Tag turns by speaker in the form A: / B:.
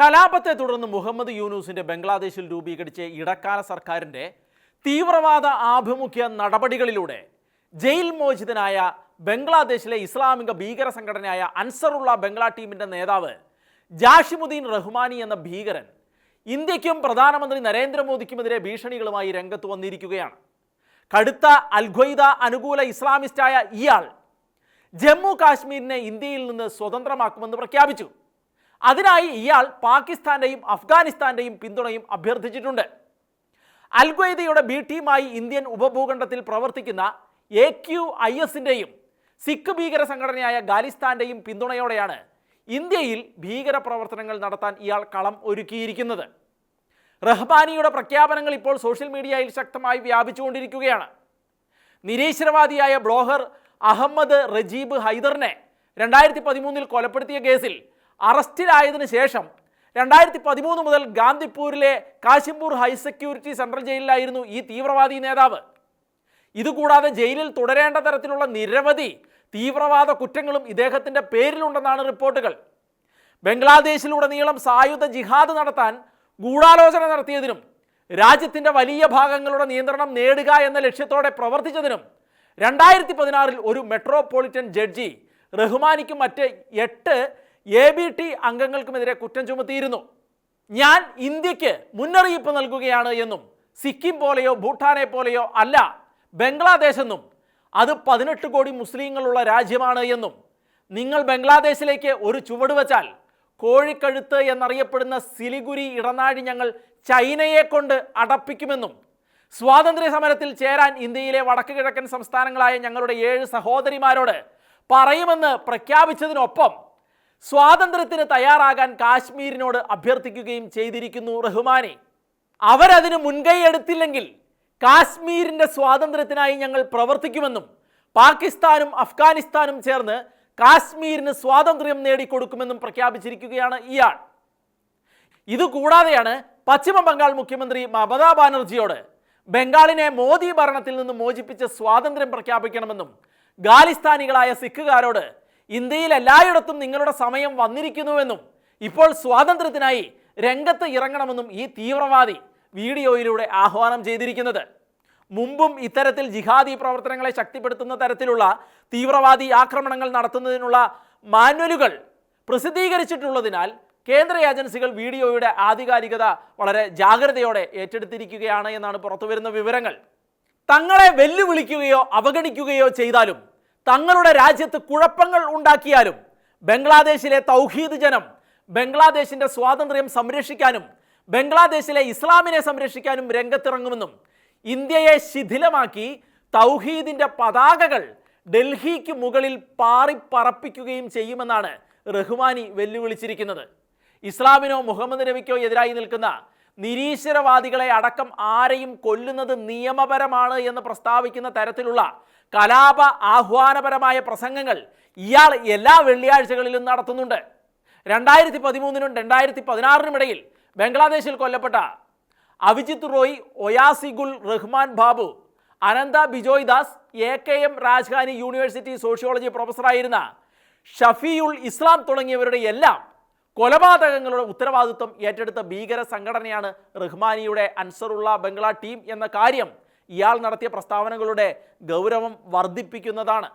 A: കലാപത്തെ തുടർന്ന് മുഹമ്മദ് യൂനൂസിന്റെ ബംഗ്ലാദേശിൽ രൂപീകരിച്ച ഇടക്കാല സർക്കാരിന്റെ തീവ്രവാദ ആഭിമുഖ്യ നടപടികളിലൂടെ ജയിൽ മോചിതനായ ബംഗ്ലാദേശിലെ ഇസ്ലാമിക ഭീകര സംഘടനയായ അൻസറുള്ള ബംഗ്ലാ ടീമിന്റെ നേതാവ് ജാഷിമുദ്ദീൻ റഹ്മാനി എന്ന ഭീകരൻ ഇന്ത്യക്കും പ്രധാനമന്ത്രി നരേന്ദ്രമോദിക്കുമെതിരെ ഭീഷണികളുമായി രംഗത്ത് വന്നിരിക്കുകയാണ്. കടുത്ത അൽഖ്വയ്ദ അനുകൂല ഇസ്ലാമിസ്റ്റായ ഇയാൾ ജമ്മു കാശ്മീരിനെ ഇന്ത്യയിൽ നിന്ന് സ്വതന്ത്രമാക്കുമെന്ന് പ്രഖ്യാപിച്ചു. അതിനായി ഇയാൾ പാകിസ്ഥാന്റെയും അഫ്ഗാനിസ്ഥാന്റെയും പിന്തുണയും അഭ്യർത്ഥിച്ചിട്ടുണ്ട്. അൽഖ്വയ്ദയുടെ ബി ടീമായി ഇന്ത്യൻ ഉപഭൂഖണ്ഡത്തിൽ പ്രവർത്തിക്കുന്ന എ ക്യു ഐ എസിന്റെയും സിഖ് ഭീകര സംഘടനയായ ഖാലിസ്ഥാന്റെയും പിന്തുണയോടെയാണ് ഇന്ത്യയിൽ ഭീകര പ്രവർത്തനങ്ങൾ നടത്താൻ ഇയാൾ കളം ഒരുക്കിയിരിക്കുന്നത്. റഹ്ബാനിയുടെ പ്രഖ്യാപനങ്ങൾ ഇപ്പോൾ സോഷ്യൽ മീഡിയയിൽ ശക്തമായി വ്യാപിച്ചുകൊണ്ടിരിക്കുകയാണ്. നിരീശ്വരവാദിയായ ബ്ലോഹർ അഹമ്മദ് റജീബ് ഹൈദറിനെ രണ്ടായിരത്തി പതിമൂന്നിൽ കൊലപ്പെടുത്തിയ കേസിൽ അറസ്റ്റിലായതിനു ശേഷം രണ്ടായിരത്തി പതിമൂന്ന് മുതൽ ഗാന്ധിപൂരിലെ കാശിംപൂർ ഹൈ സെക്യൂരിറ്റി സെൻട്രൽ ജയിലിലായിരുന്നു ഈ തീവ്രവാദി നേതാവ്. ഇതുകൂടാതെ ജയിലിൽ തുടരേണ്ട തരത്തിലുള്ള നിരവധി തീവ്രവാദ കുറ്റങ്ങളും ഇദ്ദേഹത്തിന്റെ പേരിലുണ്ടെന്നാണ് റിപ്പോർട്ടുകൾ. ബംഗ്ലാദേശിലുടനീളം സായുധ ജിഹാദ് നടത്താൻ ഗൂഢാലോചന നടത്തിയതിനും രാജ്യത്തിന്റെ വലിയ ഭാഗങ്ങളുടെ നിയന്ത്രണം നേടുക എന്ന ലക്ഷ്യത്തോടെ പ്രവർത്തിച്ചതിനും രണ്ടായിരത്തി പതിനാറിൽ ഒരു മെട്രോപൊളിറ്റൻ ജഡ്ജി റഹ്മാനിക്കും മറ്റ് എട്ട് എ ബി ടി അംഗങ്ങൾക്കുമെതിരെ കുറ്റം ചുമത്തിയിരുന്നു. ഞാൻ ഇന്ത്യയ്ക്ക് മുന്നറിയിപ്പ് നൽകുകയാണ് എന്നും സിക്കിം പോലെയോ ഭൂട്ടാനെ പോലെയോ അല്ല ബംഗ്ലാദേശെന്നും അത് പതിനെട്ട് കോടി മുസ്ലിങ്ങളുള്ള രാജ്യമാണ് എന്നും. നിങ്ങൾ ബംഗ്ലാദേശിലേക്ക് ഒരു ചുവട് വച്ചാൽ കോഴിക്കഴുത്ത് എന്നറിയപ്പെടുന്ന സിലിഗുരി ഇടനാഴി ഞങ്ങൾ ചൈനയെ കൊണ്ട് അടപ്പിക്കുമെന്നും സ്വാതന്ത്ര്യ സമരത്തിൽ ചേരാൻ ഇന്ത്യയിലെ വടക്ക് കിഴക്കൻ സംസ്ഥാനങ്ങളായ ഞങ്ങളുടെ ഏഴ് സഹോദരിമാരോട് പറയുമെന്ന് പ്രഖ്യാപിച്ചതിനൊപ്പം സ്വാതന്ത്ര്യത്തിന് തയ്യാറാകാൻ കാശ്മീരിനോട് അഭ്യർത്ഥിക്കുകയും ചെയ്തിരിക്കുന്നു റഹ്മാനെ. അവരതിന് മുൻകൈ എടുത്തില്ലെങ്കിൽ കാശ്മീരിന്റെ സ്വാതന്ത്ര്യത്തിനായി ഞങ്ങൾ പ്രവർത്തിക്കുമെന്നും പാകിസ്ഥാനും അഫ്ഗാനിസ്ഥാനും ചേർന്ന് കാശ്മീരിന് സ്വാതന്ത്ര്യം നേടിക്കൊടുക്കുമെന്നും പ്രഖ്യാപിച്ചിരിക്കുകയാണ് ഇയാൾ. ഇതുകൂടാതെയാണ് പശ്ചിമ ബംഗാൾ മുഖ്യമന്ത്രി മമതാ ബാനർജിയോട് ബംഗാളിനെ മോദി ഭരണത്തിൽ നിന്ന് മോചിപ്പിച്ച് സ്വാതന്ത്ര്യം പ്രഖ്യാപിക്കണമെന്നും ഗാലിസ്ഥാനികളായ സിഖുകാരോട് ഇന്ത്യയിൽ എല്ലായിടത്തും നിങ്ങളുടെ സമയം വന്നിരിക്കുന്നുവെന്നും ഇപ്പോൾ സ്വാതന്ത്ര്യത്തിനായി രംഗത്ത് ഇറങ്ങണമെന്നും ഈ തീവ്രവാദി വീഡിയോയിലൂടെ ആഹ്വാനം ചെയ്തിരിക്കുന്നത്. മുമ്പും ഇത്തരത്തിൽ ജിഹാദി പ്രവർത്തനങ്ങളെ ശക്തിപ്പെടുത്തുന്ന തരത്തിലുള്ള തീവ്രവാദി ആക്രമണങ്ങൾ നടത്തുന്നതിനുള്ള മാനുവലുകൾ പ്രസിദ്ധീകരിച്ചിട്ടുള്ളതിനാൽ കേന്ദ്ര ഏജൻസികൾ വീഡിയോയുടെ ആധികാരികത വളരെ ജാഗ്രതയോടെ ഏറ്റെടുത്തിരിക്കുകയാണ് എന്നാണ് പുറത്തുവരുന്ന വിവരങ്ങൾ. തങ്ങളെ വെല്ലുവിളിക്കുകയോ അവഗണിക്കുകയോ ചെയ്താലും തങ്ങളുടെ രാജ്യത്ത് കുഴപ്പങ്ങൾ ഉണ്ടാക്കിയാലും ബംഗ്ലാദേശിലെ തൗഹീദ് ജനം ബംഗ്ലാദേശിന്റെ സ്വാതന്ത്ര്യം സംരക്ഷിക്കാനും ബംഗ്ലാദേശിലെ ഇസ്ലാമിനെ സംരക്ഷിക്കാനും രംഗത്തിറങ്ങുമെന്നും ഇന്ത്യയെ ശിഥിലമാക്കി തൗഹീദിന്റെ പതാകകൾ ഡൽഹിക്ക് മുകളിൽ പാറിപ്പറപ്പിക്കുകയും ചെയ്യുമെന്നാണ് റഹ്മാനി വെല്ലുവിളിച്ചിരിക്കുന്നത്. ഇസ്ലാമിനോ മുഹമ്മദ് നബിക്കോ എതിരായി നിൽക്കുന്ന നിരീശ്വരവാദികളെ അടക്കം ആരെയും കൊല്ലുന്നത് നിയമപരമാണ് എന്ന് പ്രസ്താവിക്കുന്ന തരത്തിലുള്ള കലാപ ആഹ്വാനപരമായ പ്രസംഗങ്ങൾ ഇയാൾ എല്ലാ വെള്ളിയാഴ്ചകളിലും നടത്തുന്നുണ്ട്. രണ്ടായിരത്തി പതിമൂന്നിനും രണ്ടായിരത്തി പതിനാറിനും ഇടയിൽ ബംഗ്ലാദേശിൽ കൊല്ലപ്പെട്ട Avijit Roy Oyasiqur Rahman Babu Ananta Bijoy Das A K M രാജ്ഖാനി university sociology പ്രൊഫസറായിരുന്ന ഷഫിയുൾ ഇസ്ലാം തുടങ്ങിയവരുടെ എല്ലാം കൊലപാതകങ്ങളുടെ ഉത്തരവാദിത്വം ഏറ്റെടുത്ത ഭീകര സംഘടനയാണ് റഹ്മാനിയുടെ അൻസറുള്ള ബംഗ്ലാ ടീം എന്ന കാര്യം ഇയാൾ നടത്തിയ പ്രസ്താവനകളുടെ ഗൗരവം വർദ്ധിപ്പിക്കുന്നതാണ്.